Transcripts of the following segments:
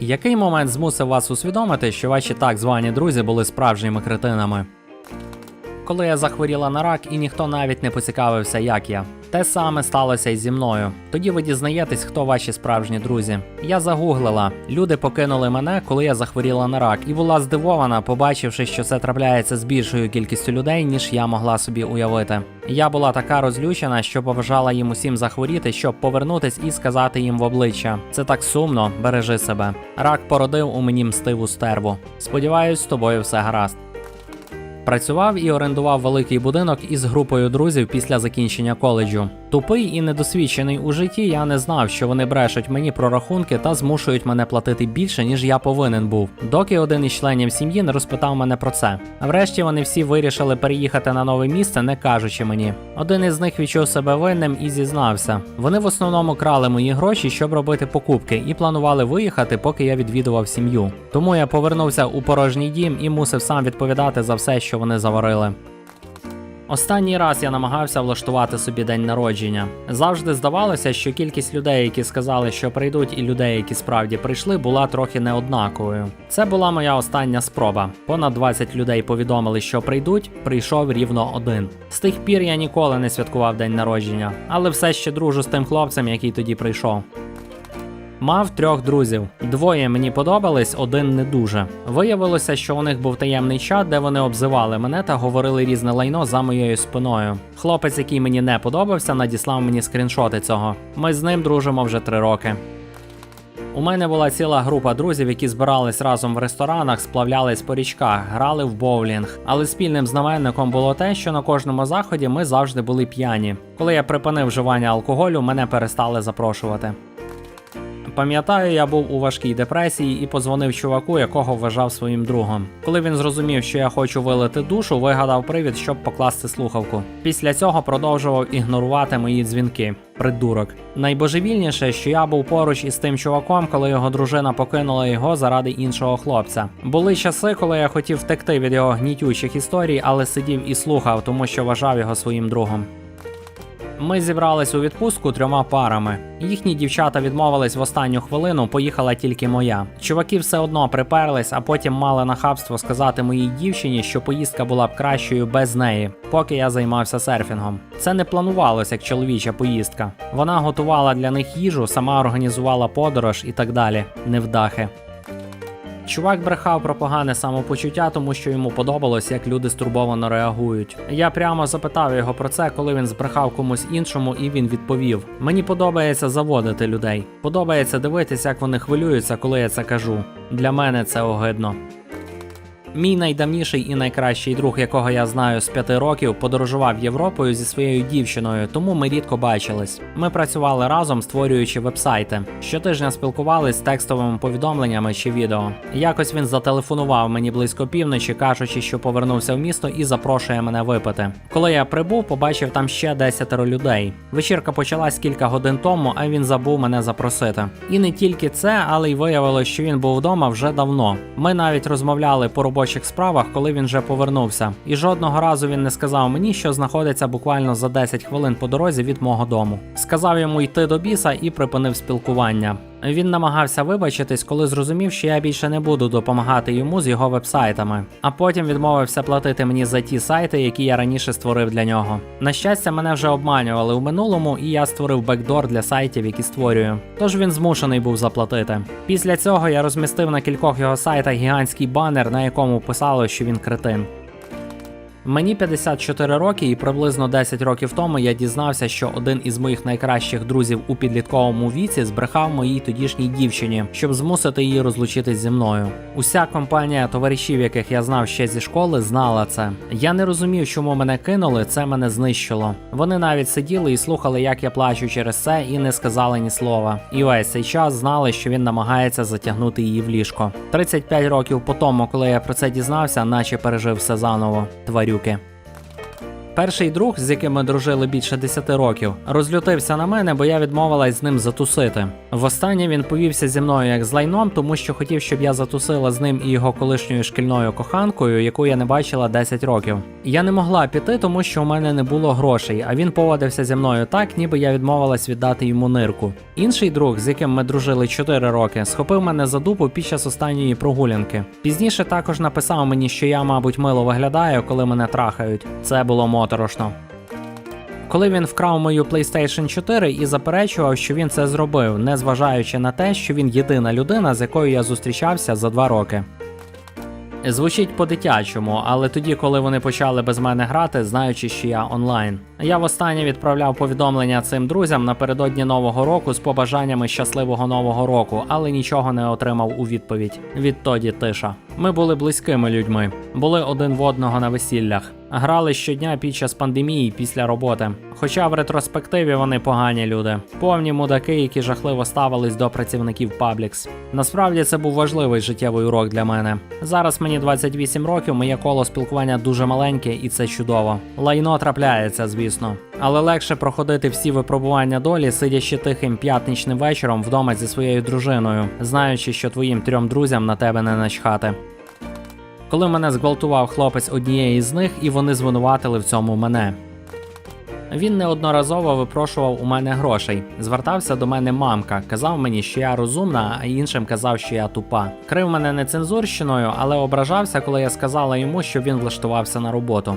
Який момент змусив вас усвідомити, що ваші так звані друзі були справжніми кретинами? Коли я захворіла на рак і ніхто навіть не поцікавився, як я. Те саме сталося і зі мною. Тоді ви дізнаєтесь, хто ваші справжні друзі. Я загуглила. Люди покинули мене, коли я захворіла на рак, і була здивована, побачивши, що це трапляється з більшою кількістю людей, ніж я могла собі уявити. Я була така розлючена, що побажала їм усім захворіти, щоб повернутись і сказати їм в обличчя: це так сумно, бережи себе. Рак породив у мені мстиву стерву. Сподіваюсь, з тобою все гаразд. Працював і орендував великий будинок із групою друзів після закінчення коледжу. Тупий і недосвідчений у житті я не знав, що вони брешуть мені про рахунки та змушують мене платити більше, ніж я повинен був, доки один із членів сім'ї не розпитав мене про це. Врешті вони всі вирішили переїхати на нове місце, не кажучи мені. Один із них відчув себе винним і зізнався. Вони в основному крали мої гроші, щоб робити покупки, і планували виїхати, поки я відвідував сім'ю. Тому я повернувся у порожній дім і мусив сам відповідати за все, що вони заварили. Останній раз я намагався влаштувати собі день народження. Завжди здавалося, що кількість людей, які сказали, що прийдуть, і людей, які справді прийшли, була трохи неоднаковою. Це була моя остання спроба. Понад 20 людей повідомили, що прийдуть, прийшов рівно один. З тих пір я ніколи не святкував день народження, але все ще дружу з тим хлопцем, який тоді прийшов. Мав трьох друзів. Двоє мені подобались, один не дуже. Виявилося, що у них був таємний чат, де вони обзивали мене та говорили різне лайно за моєю спиною. Хлопець, який мені не подобався, надіслав мені скріншоти цього. Ми з ним дружимо вже три роки. У мене була ціла група друзів, які збирались разом в ресторанах, сплавлялись по річках, грали в боулінг. Але спільним знаменником було те, що на кожному заході ми завжди були п'яні. Коли я припинив вживання алкоголю, мене перестали запрошувати. Пам'ятаю, я був у важкій депресії і подзвонив чуваку, якого вважав своїм другом. Коли він зрозумів, що я хочу вилити душу, вигадав привід, щоб покласти слухавку. Після цього продовжував ігнорувати мої дзвінки. Придурок. Найбожевільніше, що я був поруч із тим чуваком, коли його дружина покинула його заради іншого хлопця. Були часи, коли я хотів втекти від його гнітючих історій, але сидів і слухав, тому що вважав його своїм другом. Ми зібрались у відпустку трьома парами. Їхні дівчата відмовились в останню хвилину, поїхала тільки моя. Чуваки все одно приперлись, а потім мали нахабство сказати моїй дівчині, що поїздка була б кращою без неї, поки я займався серфінгом. Це не планувалось як чоловіча поїздка. Вона готувала для них їжу, сама організувала подорож і так далі. Невдахи. Чувак брехав про погане самопочуття, тому що йому подобалось, як люди стурбовано реагують. Я прямо запитав його про це, коли він збрехав комусь іншому, і він відповів: Мені подобається заводити людей. Подобається дивитися, як вони хвилюються, коли я це кажу. Для мене це огидно. Мій найдавніший і найкращий друг, якого я знаю з п'яти років, подорожував Європою зі своєю дівчиною, тому ми рідко бачились. Ми працювали разом, створюючи вебсайти. Щотижня спілкувались з текстовими повідомленнями чи відео. Якось він зателефонував мені близько півночі, кажучи, що повернувся в місто і запрошує мене випити. Коли я прибув, побачив там ще десятеро людей. Вечірка почалась кілька годин тому, а він забув мене запросити. І не тільки це, але й виявилось, що він був вдома вже давно. Ми навіть розмовляли по робочих справах, коли він вже повернувся. І жодного разу він не сказав мені, що знаходиться буквально за 10 хвилин по дорозі від мого дому. Сказав йому йти до біса і припинив спілкування. Він намагався вибачитись, коли зрозумів, що я більше не буду допомагати йому з його вебсайтами, а потім відмовився платити мені за ті сайти, які я раніше створив для нього. На щастя, мене вже обманювали у минулому, і я створив бекдор для сайтів, які створюю. Тож він змушений був заплатити. Після цього я розмістив на кількох його сайтах гігантський банер, на якому писало, що він кретин. Мені 54 роки, і приблизно 10 років тому я дізнався, що один із моїх найкращих друзів у підлітковому віці збрехав моїй тодішній дівчині, щоб змусити її розлучитись зі мною. Уся компанія товаришів, яких я знав ще зі школи, знала це. Я не розумів, чому мене кинули, це мене знищило. Вони навіть сиділи і слухали, як я плачу через це, і не сказали ні слова. І весь цей час знали, що він намагається затягнути її в ліжко. 35 років по тому, коли я про це дізнався, наче пережив все заново. Biocam Перший друг, з яким ми дружили більше 10 років, розлютився на мене, бо я відмовилась з ним затусити. Востаннє він повівся зі мною як з лайном, тому що хотів, щоб я затусила з ним і його колишньою шкільною коханкою, яку я не бачила 10 років. Я не могла піти, тому що у мене не було грошей, а він поводився зі мною так, ніби я відмовилась віддати йому нирку. Інший друг, з яким ми дружили 4 роки, схопив мене за дупу під час останньої прогулянки. Пізніше також написав мені, що я, мабуть, мило виглядаю, коли мене трахають. Це було моторошно. Коли він вкрав мою PlayStation 4 і заперечував, що він це зробив, незважаючи на те, що він єдина людина, з якою я зустрічався за два роки. Звучить по-дитячому, але тоді, коли вони почали без мене грати, знаючи, що я онлайн. Я востаннє відправляв повідомлення цим друзям напередодні нового року з побажаннями щасливого нового року, але нічого не отримав у відповідь. Відтоді тиша. Ми були близькими людьми, були один в одного на весіллях. Грали щодня під час пандемії після роботи. Хоча в ретроспективі вони погані люди, повні мудаки, які жахливо ставились до працівників Publix. Насправді це був важливий життєвий урок для мене. Зараз мені 28 років, моє коло спілкування дуже маленьке, і це чудово. Лайно трапляється, звісно. Але легше проходити всі випробування долі, сидячи тихим п'ятничним вечором вдома зі своєю дружиною, знаючи, що твоїм трьом друзям на тебе не начхати. Коли мене зґвалтував хлопець однієї з них, і вони звинуватили в цьому мене. Він неодноразово випрошував у мене грошей. Звертався до мене мамка, казав мені, що я розумна, а іншим казав, що я тупа. Крив мене нецензурщиною, але ображався, коли я сказала йому, що він влаштувався на роботу.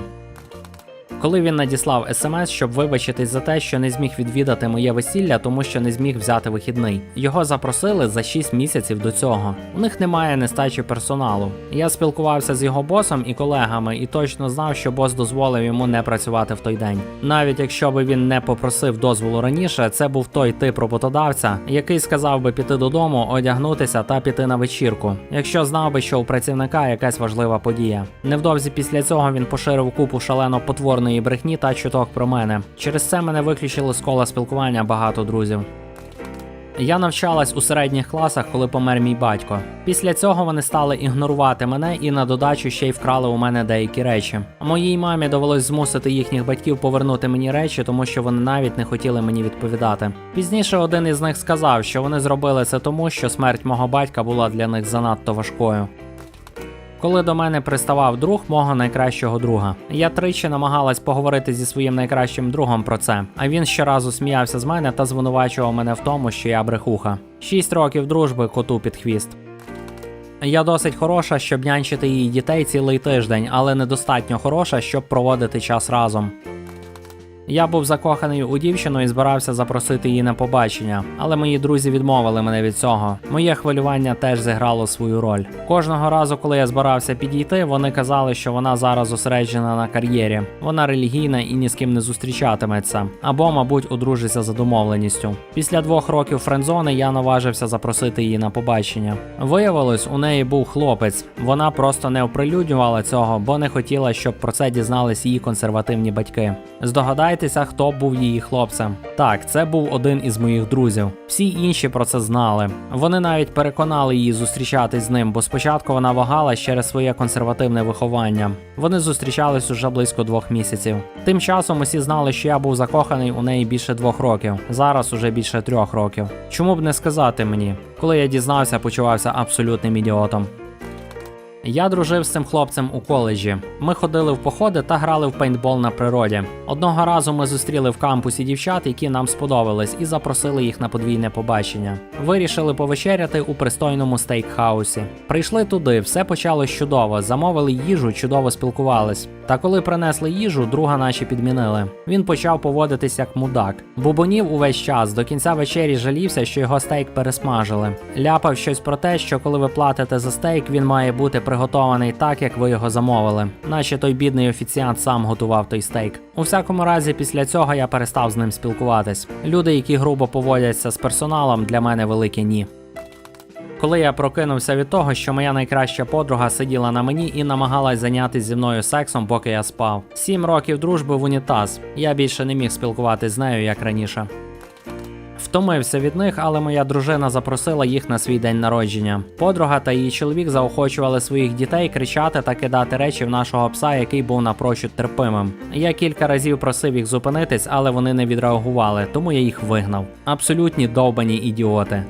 Коли він надіслав смс, щоб вибачитись за те, що не зміг відвідати моє весілля, тому що не зміг взяти вихідний. Його запросили за 6 місяців до цього. У них немає нестачі персоналу. Я спілкувався з його босом і колегами, і точно знав, що бос дозволив йому не працювати в той день. Навіть якщо би він не попросив дозволу раніше, це був той тип роботодавця, який сказав би піти додому, одягнутися та піти на вечірку, якщо знав би, що у працівника якась важлива подія. Невдовзі після цього він поширив купу шалено потворної брехні та чуток про мене. Через це мене виключили з кола спілкування багато друзів. Я навчалась у середніх класах, коли помер мій батько. Після цього вони стали ігнорувати мене і на додачу ще й вкрали у мене деякі речі. Моїй мамі довелось змусити їхніх батьків повернути мені речі, тому що вони навіть не хотіли мені відповідати. Пізніше один із них сказав, що вони зробили це тому, що смерть мого батька була для них занадто важкою. Коли до мене приставав друг мого найкращого друга, я тричі намагалась поговорити зі своїм найкращим другом про це, а він щоразу сміявся з мене та звинувачував мене в тому, що я брехуха. Шість років дружби коту під хвіст. Я досить хороша, щоб нянчити її дітей цілий тиждень, але недостатньо хороша, щоб проводити час разом. Я був закоханий у дівчину і збирався запросити її на побачення, але мої друзі відмовили мене від цього. Моє хвилювання теж зіграло свою роль. Кожного разу, коли я збирався підійти, вони казали, що вона зараз зосереджена на кар'єрі, вона релігійна і ні з ким не зустрічатиметься, або, мабуть, одружиться за домовленістю. Після двох років френдзони я наважився запросити її на побачення. Виявилось, у неї був хлопець. Вона просто не оприлюднювала цього, бо не хотіла, щоб про це дізнались її консервативні батьки. Здогадайтеся, хто був її хлопцем. Так, це був один із моїх друзів. Всі інші про це знали. Вони навіть переконали її зустрічатись з ним, бо спочатку вона вагалась через своє консервативне виховання. Вони зустрічались уже близько двох місяців. Тим часом усі знали, що я був закоханий у неї більше двох років. Зараз уже більше трьох років. Чому б не сказати мені? Коли я дізнався, почувався абсолютним ідіотом. Я дружив з цим хлопцем у коледжі. Ми ходили в походи та грали в пейнтбол на природі. Одного разу ми зустріли в кампусі дівчат, які нам сподобались, і запросили їх на подвійне побачення. Вирішили повечеряти у пристойному стейкхаусі. Прийшли туди, все почалось чудово. Замовили їжу, чудово спілкувались. Та коли принесли їжу, друга наші підмінили. Він почав поводитись як мудак. Бубонів увесь час до кінця вечері жалівся, що його стейк пересмажили. Ляпав щось про те, що коли ви платите за стейк, він має бути приготований так, як ви його замовили. Наче той бідний офіціант сам готував той стейк. У всякому разі, після цього я перестав з ним спілкуватись. Люди, які грубо поводяться з персоналом, для мене велике ні. Коли я прокинувся від того, що моя найкраща подруга сиділа на мені і намагалась зайнятися зі мною сексом, поки я спав. Сім років дружби в унітаз. Я більше не міг спілкуватись з нею як раніше. Втомився від них, але моя дружина запросила їх на свій день народження. Подруга та її чоловік заохочували своїх дітей кричати та кидати речі в нашого пса, який був напрочуд терпимим. Я кілька разів просив їх зупинитись, але вони не відреагували, тому я їх вигнав. Абсолютні довбані ідіоти.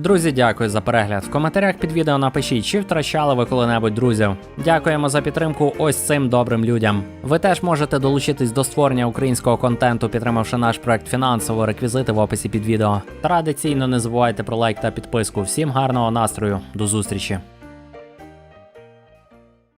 Друзі, дякую за перегляд. В коментарях під відео напишіть, чи втрачали ви коли-небудь друзів. Дякуємо за підтримку ось цим добрим людям. Ви теж можете долучитись до створення українського контенту, підтримавши наш проект фінансово, реквізити в описі під відео. Традиційно не забувайте про лайк та підписку. Всім гарного настрою, до зустрічі!